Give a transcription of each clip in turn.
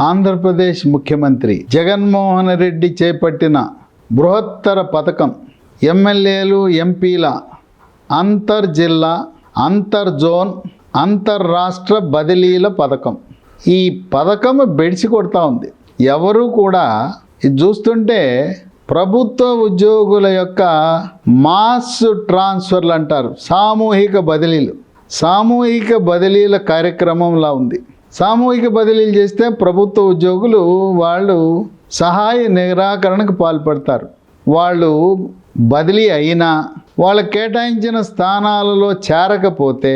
ఆంధ్రప్రదేశ్ ముఖ్యమంత్రి జగన్మోహన్ రెడ్డి చేపట్టిన బృహత్తర పథకం ఎమ్మెల్యేలు ఎంపీల అంతర్ జిల్లా అంతర్ జోన్ అంతర్ రాష్ట్ర బదిలీల పథకం. ఈ పథకం బెడిసి కొడతా ఉంది. ఎవరు కూడా ఇది చూస్తుంటే ప్రభుత్వ ఉద్యోగుల యొక్క మాస్ ట్రాన్స్ఫర్లు అంటారు. సామూహిక బదిలీలు. సామూహిక బదిలీల కార్యక్రమంలా ఉంది. సామూహిక బదిలీలు చేస్తే ప్రభుత్వ ఉద్యోగులు వాళ్ళు సహాయ నిరాకరణకు పాల్పడతారు. వాళ్ళు బదిలీ అయినా వాళ్ళకి కేటాయించిన స్థానాలలో చేరకపోతే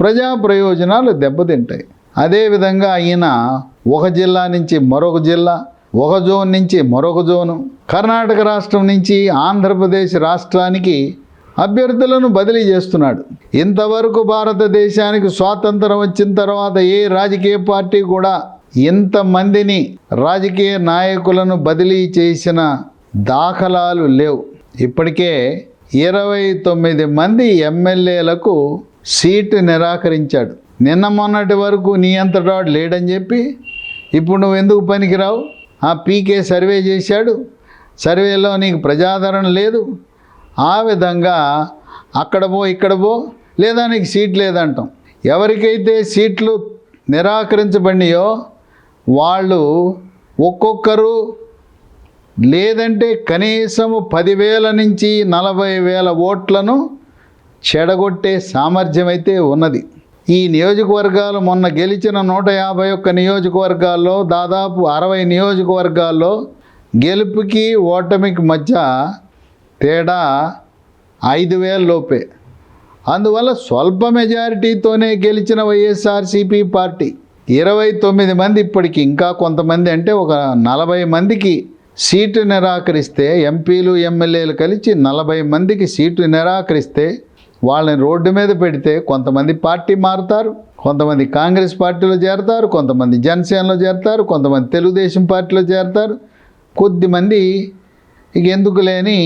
ప్రజా ప్రయోజనాలు దెబ్బతింటాయి. అదేవిధంగా ఈయన ఒక జిల్లా నుంచి మరొక జిల్లా ఒక జోన్ నుంచి మరొక జోను కర్ణాటక రాష్ట్రం నుంచి ఆంధ్రప్రదేశ్ రాష్ట్రానికి అభ్యర్థులను బదిలీ చేస్తున్నాడు. ఇంతవరకు భారతదేశానికి స్వాతంత్రం వచ్చిన తర్వాత ఏ రాజకీయ పార్టీ కూడా ఇంతమందిని రాజకీయ నాయకులను బదిలీ చేసిన దాఖలాలు లేవు. ఇప్పటికే ఇరవై తొమ్మిది మంది ఎమ్మెల్యేలకు సీటు నిరాకరించాడు. నిన్న మొన్నటి వరకు నీ అంతటాడు లేడని చెప్పి ఇప్పుడు నువ్వు ఎందుకు పనికిరావు? ఆ పీకే సర్వే చేశాడు. సర్వేలో నీకు ప్రజాదరణ లేదు. ఆ విధంగా అక్కడ పో ఇక్కడ పో లేదా నీకు సీట్ లేదంటాం. ఎవరికైతే సీట్లు నిరాకరించబడినాయో వాళ్ళు ఒక్కొక్కరు లేదంటే కనీసము పదివేల నుంచి నలభై వేల ఓట్లను చెడగొట్టే సామర్థ్యం అయితే ఉన్నది. ఈ నియోజకవర్గాలు మొన్న గెలిచిన నూట యాభై ఒక్క నియోజకవర్గాల్లో దాదాపు అరవై నియోజకవర్గాల్లో గెలుపుకి ఓటమికి మధ్య తేడా ఐదు వేల లోపే. అందువల్ల స్వల్ప మెజారిటీతోనే గెలిచిన వైఎస్ఆర్సీపీ పార్టీ ఇరవై తొమ్మిది మంది ఇప్పటికి ఇంకా కొంతమంది అంటే ఒక నలభై మందికి సీటు నిరాకరిస్తే ఎంపీలు ఎమ్మెల్యేలు కలిసి నలభై మందికి సీటు నిరాకరిస్తే వాళ్ళని రోడ్డు మీద పెడితే కొంతమంది పార్టీ మారుతారు కొంతమంది కాంగ్రెస్ పార్టీలో చేరతారు కొంతమంది జనసేనలో చేరతారు కొంతమంది తెలుగుదేశం పార్టీలో చేరతారు. కొద్దిమంది ఇక ఎందుకు లేని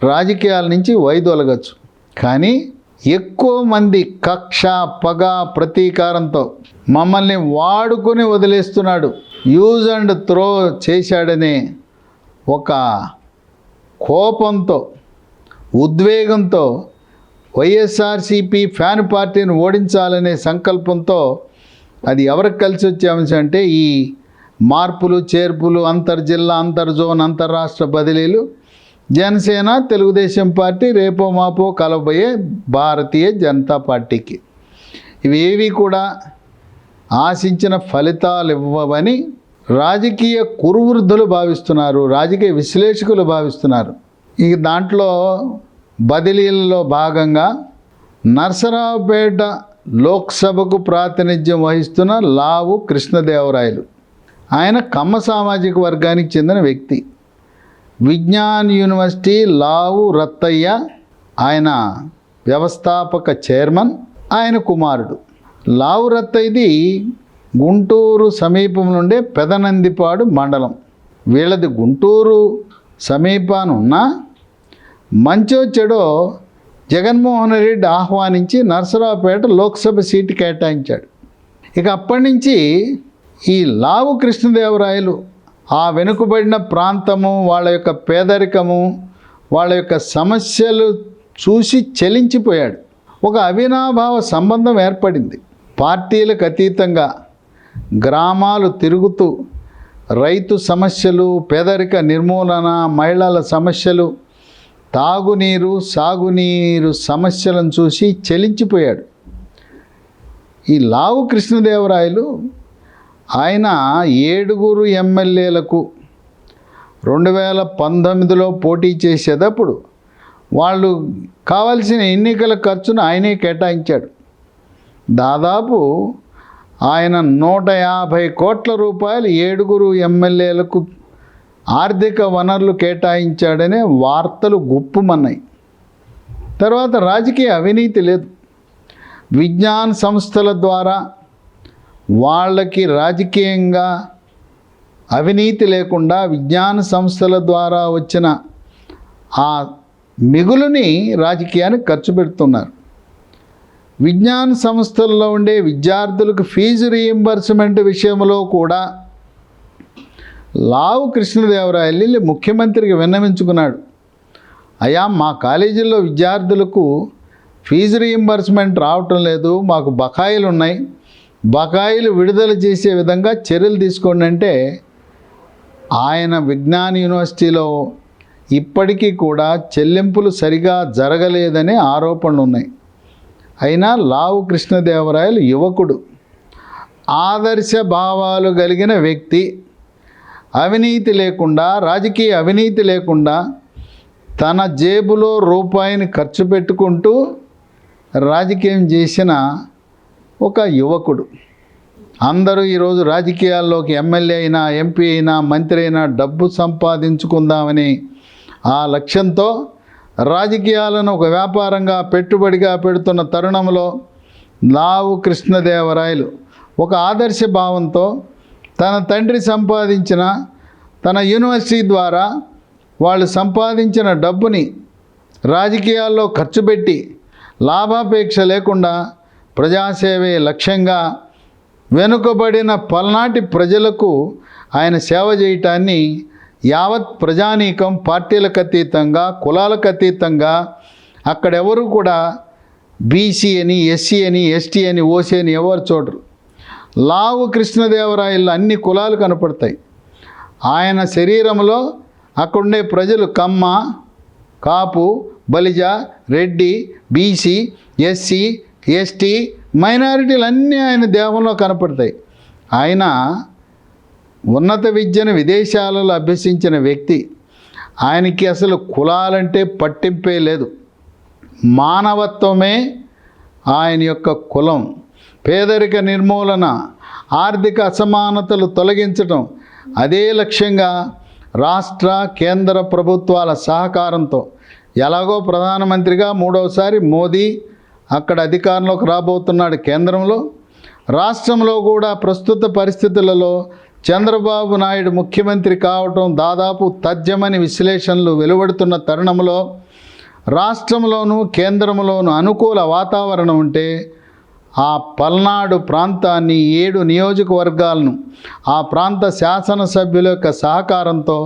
రాజకీయాల నుంచి వైదొలగచ్చు కానీ ఎక్కువ మంది కక్ష పగ ప్రతీకారంతో మమ్మల్ని వాడుకొని వదిలేస్తున్నాడు. యూజ్ అండ్ త్రో చేశాడనే ఒక కోపంతో ఉద్వేగంతో వైఎస్ఆర్సీపీ ఫ్యాన్ పార్టీని ఓడించాలనే సంకల్పంతో అది ఎవరికి కలిసి వచ్చే అంశం అంటే ఈ మార్పులు చేర్పులు అంతర్జిల్లా అంతర్జోన్ అంతర్రాష్ట్ర బదిలీలు జనసేన తెలుగుదేశం పార్టీ రేపో మాపో కలబోయే భారతీయ జనతా పార్టీకి. ఇవేవి కూడా ఆశించిన ఫలితాలు ఇవ్వవని రాజకీయ కురువృద్ధులు భావిస్తున్నారు రాజకీయ విశ్లేషకులు భావిస్తున్నారు. ఈ దాంట్లో బదిలీలలో భాగంగా నర్సరావుపేట లోక్సభకు ప్రాతినిధ్యం వహిస్తున్న లావు కృష్ణదేవరాయలు. ఆయన కమ్మ సామాజిక వర్గానికి చెందిన వ్యక్తి. విజ్ఞాన్ యూనివర్సిటీ లావు రత్తయ్య ఆయన వ్యవస్థాపక చైర్మన్ ఆయన కుమారుడు. లావు రత్తయ్యది గుంటూరు సమీపం నుండే పెదనందిపాడు మండలం. వీళ్ళది గుంటూరు సమీపాన ఉన్న మంచో చెడో జగన్మోహన్ రెడ్డి ఆహ్వానించి నరసరావుపేట లోక్సభ సీటు కేటాయించాడు. ఇక అప్పటి నుంచి ఈ లావు కృష్ణదేవరాయలు ఆ వెనుకబడిన ప్రాంతము వాళ్ళ యొక్క పేదరికము వాళ్ళ యొక్క సమస్యలు చూసి చలించిపోయాడు. ఒక అవినాభావ సంబంధం ఏర్పడింది. పార్టీలకు అతీతంగా గ్రామాలు తిరుగుతూ రైతు సమస్యలు పేదరిక నిర్మూలన మహిళల సమస్యలు తాగునీరు సాగునీరు సమస్యలను చూసి చలించిపోయాడు. ఈ లావు కృష్ణదేవరాయలు ఆయన ఏడుగురు ఎమ్మెల్యేలకు రెండు వేల పంతొమ్మిదిలో పోటీ చేసేటప్పుడు వాళ్ళు కావలసిన ఎన్నికల ఖర్చును ఆయనే కేటాయించాడు. దాదాపు ఆయన నూట యాభై కోట్ల రూపాయలు ఏడుగురు ఎమ్మెల్యేలకు ఆర్థిక వనరులు కేటాయించాడనే వార్తలు గుప్పుమన్నాయి. తర్వాత రాజకీయ అవినీతి లేదు. విజ్ఞాన సంస్థల ద్వారా వాళ్ళకి రాజకీయంగా అవినీతి లేకుండా విజ్ఞాన సంస్థల ద్వారా వచ్చిన ఆ మిగులుని రాజకీయానికి ఖర్చు పెడుతున్నారు. విజ్ఞాన సంస్థల్లో ఉండే విద్యార్థులకు ఫీజు రీయింబర్స్మెంట్ విషయంలో కూడా లావు కృష్ణదేవరాయలు ముఖ్యమంత్రికి విన్నవించుకున్నాడు. అయ్యా మా కాలేజీల్లో విద్యార్థులకు ఫీజు రీయింబర్స్మెంట్ రావటం లేదు మాకు బకాయిలు ఉన్నాయి బకాయిలు విడుదల చేసే విధంగా చర్యలు తీసుకోండి అంటే ఆయన విజ్ఞాన్ యూనివర్సిటీలో ఇప్పటికీ కూడా చెల్లింపులు సరిగా జరగలేదనే ఆరోపణలు ఉన్నాయి. అయినా లావు కృష్ణదేవరాయలు యువకుడు ఆదర్శ భావాలు కలిగిన వ్యక్తి అవినీతి లేకుండా రాజకీయ అవినీతి లేకుండా తన జేబులో రూపాయిని ఖర్చు పెట్టుకుంటూ రాజకీయం చేసిన ఒక యువకుడు. అందరూ ఈరోజు రాజకీయాల్లోకి ఎమ్మెల్యే అయినా ఎంపీ అయినా మంత్రి అయినా డబ్బు సంపాదించుకుందామని ఆ లక్ష్యంతో రాజకీయాలను ఒక వ్యాపారంగా పెట్టుబడిగా పెడుతున్న తరుణంలో లావు కృష్ణదేవరాయలు ఒక ఆదర్శ భావంతో తన తండ్రి సంపాదించిన తన యూనివర్సిటీ ద్వారా వాళ్ళు సంపాదించిన డబ్బుని రాజకీయాల్లో ఖర్చు పెట్టి లాభాపేక్ష లేకుండా ప్రజాసేవే లక్ష్యంగా వెనుకబడిన పల్నాటి ప్రజలకు ఆయన సేవ చేయటాన్ని యావత్ ప్రజానీకం పార్టీలకు అతీతంగా కులాలకు అతీతంగా అక్కడెవరు కూడా బీసీ అని ఎస్సీ అని ఎస్టీ అని ఓసీ అని ఎవరు చూడరు. లావు కృష్ణదేవరాయలు అన్ని కులాలు కనపడతాయి. ఆయన శరీరంలో అక్కడుండే ప్రజలు Kamma Kapu Balija Reddy BC SC ST మైనారిటీలు అన్నీ ఆయన దేహంలో కనపడతాయి. ఆయన ఉన్నత విద్యను విదేశాలలో అభ్యసించిన వ్యక్తి. ఆయనకి అసలు కులాలంటే పట్టింపే లేదు. మానవత్వమే ఆయన యొక్క కులం. పేదరిక నిర్మూలన ఆర్థిక అసమానతలు తొలగించటం అదే లక్ష్యంగా రాష్ట్ర కేంద్ర ప్రభుత్వాల సహకారంతో ఎలాగో ప్రధానమంత్రిగా మూడవసారి మోదీ అక్కడ అధికారంలోకి రాబోతున్నాడు కేంద్రంలో. రాష్ట్రంలో కూడా ప్రస్తుత పరిస్థితులలో చంద్రబాబు నాయుడు ముఖ్యమంత్రి కావటం దాదాపు తథ్యమని విశ్లేషణలు వెలువడుతున్న తరుణంలో రాష్ట్రంలోనూ కేంద్రంలోనూ అనుకూల వాతావరణం ఉంటే ఆ పల్నాడు ప్రాంతాన్ని ఏడు నియోజకవర్గాలను ఆ ప్రాంత శాసనసభ్యుల యొక్క సహకారంతో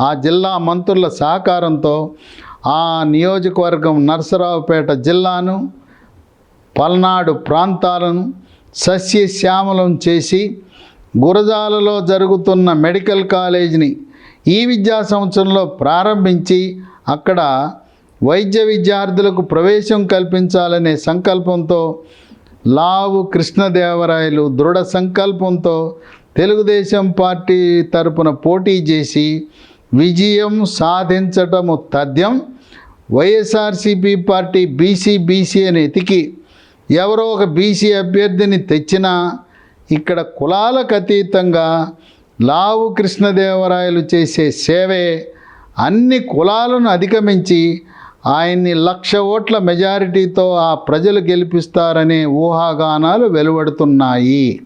ఆ జిల్లా మంత్రుల సహకారంతో ఆ నియోజకవర్గం నరసరావుపేట జిల్లాను పల్నాడు ప్రాంతాలను సస్యశ్యామలం చేసి గురజాలలో జరుగుతున్న మెడికల్ కాలేజీని ఈ విద్యా సంవత్సరంలో ప్రారంభించి అక్కడ వైద్య విద్యార్థులకు ప్రవేశం కల్పించాలనే సంకల్పంతో లావు కృష్ణదేవరాయలు దృఢ సంకల్పంతో తెలుగుదేశం పార్టీ తరపున పోటీ చేసి విజయం సాధించటము తథ్యం వైఎస్ఆర్సీపీ పార్టీ బీసీ బీసీ అని ఎతికి ఎవరో ఒక బీసీ అభ్యర్థిని తెచ్చినా ఇక్కడ కులాలకు అతీతంగా లావు కృష్ణదేవరాయలు చేసే సేవే అన్ని కులాలను అధిగమించి ఆయన్ని లక్ష ఓట్ల మెజారిటీతో ఆ ప్రజలు గెలిపిస్తారనే ఊహాగానాలు వెలువడుతున్నాయి.